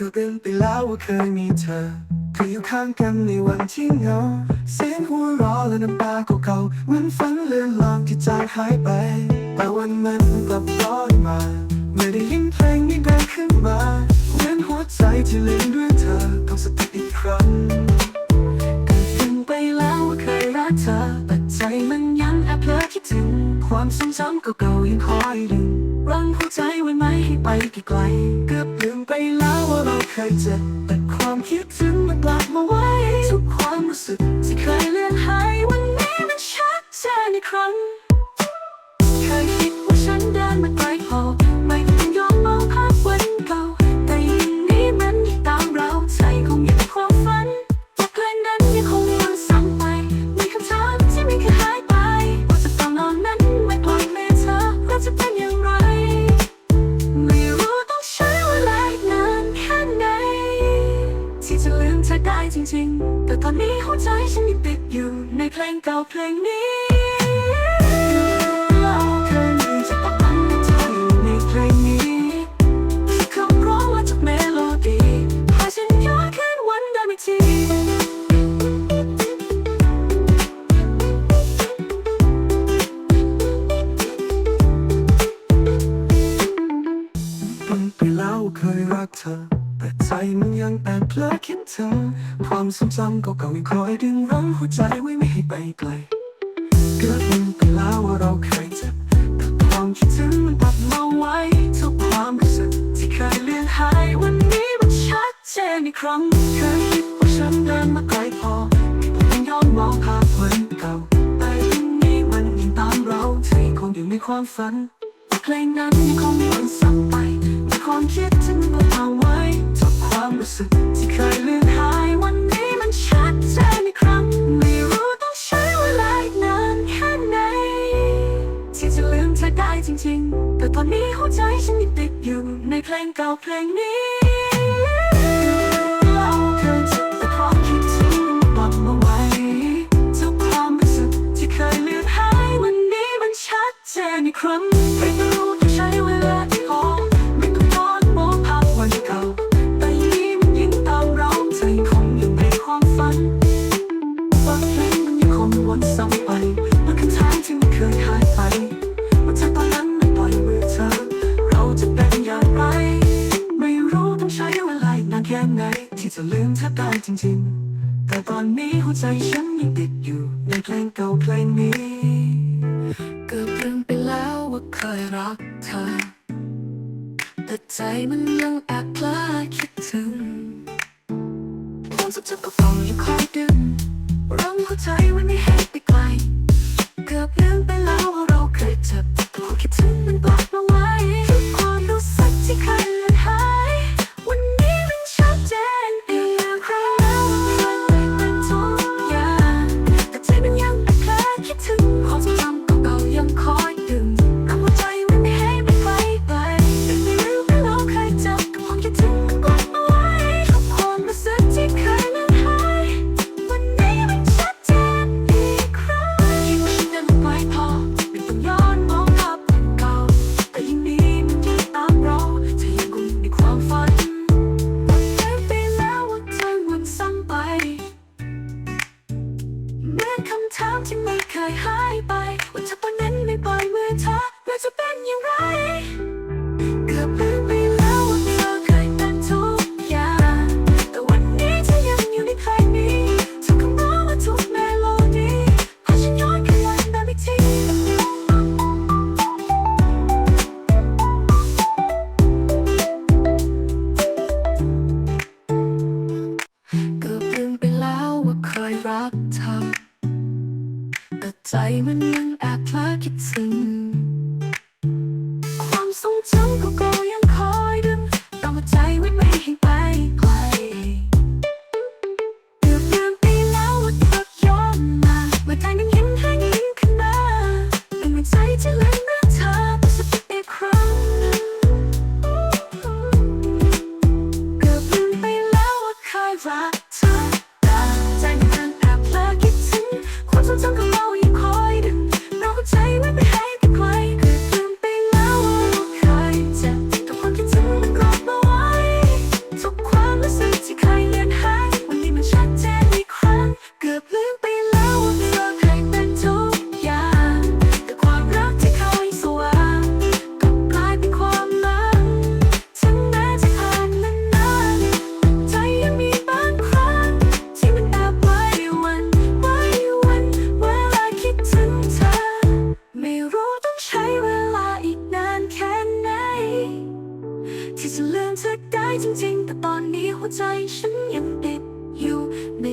ก็เป็นไปแล้วว่าเคยมีเธอเคยอยู่ข้างกันในวันที่เหงา เสียงหัวเราะและน้ำตาเก่าๆเหมือนฝันเลือนลางที่จางหายไป แต่วันนั้นกลับร้อนมาเมื่อได้ยินเพลงนี้ดังขึ้นมาเหมือนหัวใจที่ลืมด้วยเธอต้องสติอีกครั้งก็ถึงไปแล้วว่าเคยรักเธอแต่ใจมันยังแอบเพลอคิดถึง ความทรงจำเก่าๆยังคอยดึงรั้งหัวใจไว้ไหมให้ไปไกลๆเกือบลืมไปแล้ว เคยเจ็บแต่ความคิดถึงมันกลับมาไว้ ทุกความรู้สึกที่เคยเลือนหายวันนี้มันชัดเจนอีกครั้ง ริง ๆ แต่ตอนนี้หัวใจฉันยังติดอยู่ในเพลงเก่าเพลงนี้ แอบเพลอคิดถึงความทรงจำเก่าๆยังคอยดึงรั้งหัวใจไว้ไม่ให้ไปไกลเกิดมันไปแล้วว่าเราเคยเจ็บแต่ความคิดถึงมันตัดมาไว้ทุกความรู้สึกที่เคยเลือนหายวันนี้มันชัดเจนอีกครั้งเคยคิดว่าฉันเดินมาไกลพอไม่ต้องย้อนมองภาพวันเก่าแต่วันนี้มันยังตามเราเธอคงอยู่ในความฝันเพลงนั้นยังคงวนซ้ำไปมีความคิดถึงมันเอาไว้ ความรู้สึกที่เคยเลือนหายวันนี้มันชัดเจนอีกครั้ง ไม่รู้ต้องใช้เวลาอีกนานแค่ไหน ที่จะลืมเธอได้จริงๆ แต่ตอนนี้หัวใจฉันยังติดอยู่ในเพลงเก่าเพลงนี้เราเคยเจ็บ ที่จะลืมเธอได้จริงๆ แต่ตอนนี้หัวใจฉันยังติดอยู่ในเพลงเก่าเพลงนี้เกือบลืมไปแล้วว่าเคยรักเธอ แต่ใจมันยังแอบเพลอคิดถึงความสุขจำเก่ายังคอยดึงรั้งหัวใจไว้ไม่ให้ ใจมันยัง เธอได้จริงๆ แต่ตอนนี้หัวใจฉันยังติดอยู่ไม่